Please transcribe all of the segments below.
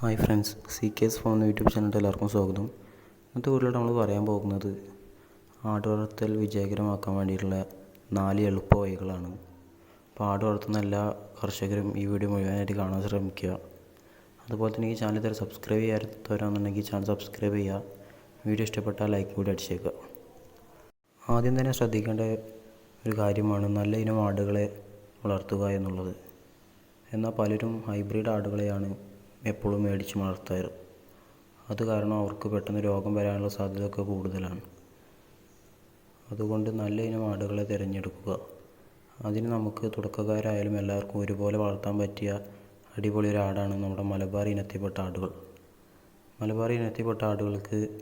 Hi friends C K S phone YouTube ചാനലിൽ എല്ലാവർക്കും സ്വാഗതം. ഇന്നത്തെ കൂടുതലും നമ്മൾ പറയാൻ പോകുന്നത് ആട് വളർത്തൽ വിജയകരമാക്കാൻ വേണ്ടിയിട്ടുള്ള നാല് എളുപ്പ വഴികളാണ്. അപ്പോൾ ആട് വളർത്തുന്ന എല്ലാ കർഷകരും ഈ വീഡിയോ മുഴുവനായിട്ട് കാണാൻ ശ്രമിക്കുക. അതുപോലെ തന്നെ ഈ ചാനൽ ഇതുവരെ സബ്സ്ക്രൈബ് ചെയ്യാത്തവരാണെന്നുണ്ടെങ്കിൽ ചാനൽ സബ്സ്ക്രൈബ് ചെയ്യുക. വീഡിയോ ഇഷ്ടപ്പെട്ടാൽ ലൈക്ക് കൂടി അടിച്ചേക്കുക. ആദ്യം തന്നെ ശ്രദ്ധിക്കേണ്ട ഒരു കാര്യമാണ് നല്ല ഇനം ആടുകളെ വളർത്തുക എന്നുള്ളത്. എന്നാൽ പലരും ഹൈബ്രിഡ് ആടുകളെയാണ് എപ്പോഴും മേടിച്ച് വളർത്താറ് അത് കാരണം അവർക്ക് പെട്ടെന്ന് രോഗം വരാനുള്ള സാധ്യതയൊക്കെ കൂടുതലാണ്. അതുകൊണ്ട് നല്ല ഇനം ആടുകളെ തിരഞ്ഞെടുക്കുക. അതിന് നമുക്ക് തുടക്കക്കാരായാലും എല്ലാവർക്കും ഒരുപോലെ വളർത്താൻ പറ്റിയ അടിപൊളി ഒരു ആടാണ് നമ്മുടെ മലബാർ ഇനത്തിൽപ്പെട്ട ആടുകൾ. മലബാർ ഇനത്തിൽപ്പെട്ട ആടുകൾക്ക്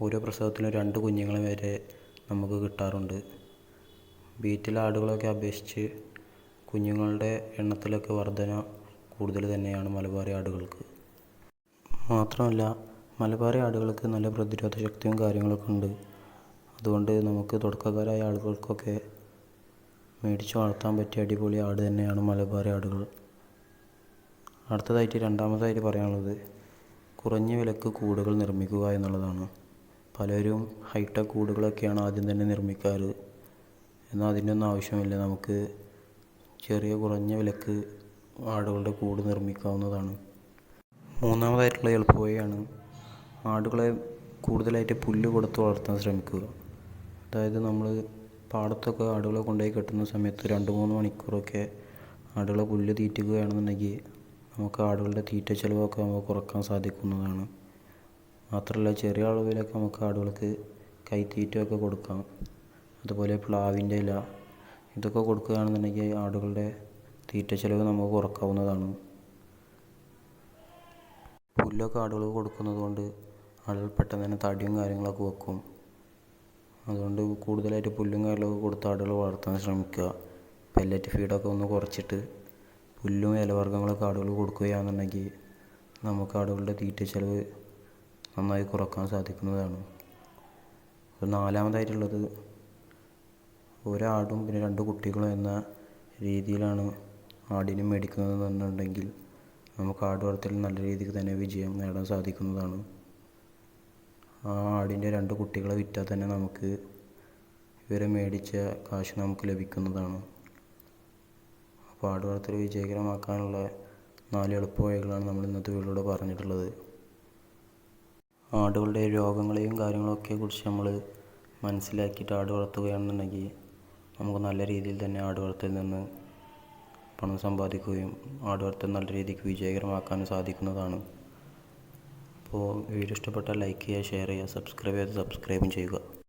ഓരോ പ്രസവത്തിലും രണ്ട് കുഞ്ഞുങ്ങളെ വരെ നമുക്ക് കിട്ടാറുണ്ട്. ബീറ്റിലെ ആടുകളൊക്കെ അപേക്ഷിച്ച് കുഞ്ഞുങ്ങളുടെ എണ്ണത്തിലൊക്കെ വർധന കൂടുതൽ തന്നെയാണ് മലബാറി ആടുകൾക്ക്. മാത്രമല്ല മലബാറി ആടുകൾക്ക് നല്ല പ്രതിരോധ ശക്തിയും കാര്യങ്ങളൊക്കെ ഉണ്ട്. അതുകൊണ്ട് നമുക്ക് തുടക്കക്കാരായ ആളുകൾക്കൊക്കെ മേടിച്ച് വളർത്താൻ പറ്റിയ അടിപൊളി ആട് തന്നെയാണ് മലബാറി ആടുകൾ. അടുത്തതായിട്ട് രണ്ടാമതായിട്ട് പറയാനുള്ളത് കുറഞ്ഞ വിലക്ക് കൂടുകൾ നിർമ്മിക്കുക എന്നുള്ളതാണ്. പലരും ഹൈടെക് കൂടുകളൊക്കെയാണ് ആദ്യം തന്നെ നിർമ്മിക്കാറ്. എന്നാൽ അതിന്റെ ഒന്നും ആവശ്യമില്ല. നമുക്ക് ചെറിയ കുറഞ്ഞ വിലക്ക് ആടുകളുടെ കൂട് നിർമ്മിക്കാവുന്നതാണ്. മൂന്നാമതായിട്ടുള്ള എളുപ്പവഴിയാണ് ആടുകളെ കൂടുതലായിട്ട് പുല്ല് കൊടുത്ത് വളർത്താൻ ശ്രമിക്കുക. അതായത് നമ്മൾ പാടത്തൊക്കെ ആടുകളെ കൊണ്ടുപോയി കെട്ടുന്ന സമയത്ത് രണ്ട് മൂന്ന് മണിക്കൂറൊക്കെ ആടുകളെ പുല്ല് തീറ്റുകയാണെന്നുണ്ടെങ്കിൽ നമുക്ക് ആടുകളുടെ തീറ്റ ചിലവൊക്കെ നമുക്ക് കുറയ്ക്കാൻ സാധിക്കുന്നതാണ്. മാത്രമല്ല ചെറിയ അളവിലൊക്കെ നമുക്ക് ആടുകൾക്ക് കൈത്തീറ്റയൊക്കെ കൊടുക്കാം. അതുപോലെ പ്ലാവിന്റെ ഇല ഇതൊക്കെ കൊടുക്കുകയാണെന്നുണ്ടെങ്കിൽ ആടുകളുടെ തീറ്റ ചിലവ് നമുക്ക് കുറക്കാവുന്നതാണ്. പുല്ലൊക്കെ ആടുകൾക്ക് കൊടുക്കുന്നത് കൊണ്ട് ആടുകൾ പെട്ടെന്ന് തന്നെ തടിയും കാര്യങ്ങളൊക്കെ വെക്കും. അതുകൊണ്ട് കൂടുതലായിട്ട് പുല്ലും കാര്യങ്ങളൊക്കെ കൊടുത്ത് ആടുകൾ വളർത്താൻ ശ്രമിക്കുക. പെല്ലറ്റ് ഫീഡൊക്കെ ഒന്ന് കുറച്ചിട്ട് പുല്ലും ഇലവർഗങ്ങളൊക്കെ ആടുകൾ കൊടുക്കുകയാണെന്നുണ്ടെങ്കിൽ നമുക്ക് ആടുകളുടെ തീറ്റ ചിലവ് നന്നായി കുറയ്ക്കാൻ സാധിക്കുന്നതാണ്. നാലാമതായിട്ടുള്ളത് ഒരാടും പിന്നെ രണ്ട് കുട്ടികളും എന്ന രീതിയിലാണ് ആടിനെ മേടിക്കുന്നതെന്നുണ്ടെങ്കിൽ നമുക്ക് ആട് വളർത്തലിൽ നല്ല രീതിക്ക് തന്നെ വിജയം നേടാൻ സാധിക്കുന്നതാണ്. ആ ആടിന്റെ രണ്ട് കുട്ടികളെ വിറ്റാൽ തന്നെ നമുക്ക് ഇവരെ മേടിച്ച കാശ് നമുക്ക് ലഭിക്കുന്നതാണ്. അപ്പോൾ ആട് വളർത്തൽ വിജയകരമാക്കാനുള്ള നാല് എളുപ്പ വഴികളാണ് നമ്മൾ ഇന്നത്തെ വീഡിയോയിലൂടെ പറഞ്ഞിട്ടുള്ളത്. ആടുകളുടെ രോഗങ്ങളെയും കാര്യങ്ങളൊക്കെ കുറിച്ച് നമ്മൾ മനസ്സിലാക്കിയിട്ട് ആട് വളർത്തുകയാണെന്നുണ്ടെങ്കിൽ നമുക്ക് നല്ല രീതിയിൽ തന്നെ ആട് വളർത്തലിൽ നിന്ന് പണം സമ്പാദിക്കുകയും ആട് നല്ല രീതിക്ക് വിജയകരമാക്കാനും സാധിക്കുന്നതാണ്. അപ്പോൾ വീഡിയോ ഇഷ്ടപ്പെട്ടാൽ ലൈക്ക് ചെയ്യുക ഷെയർ ചെയ്യുക സബ്സ്ക്രൈബ് ചെയ്ത് സബ്സ്ക്രൈബും ചെയ്യുക.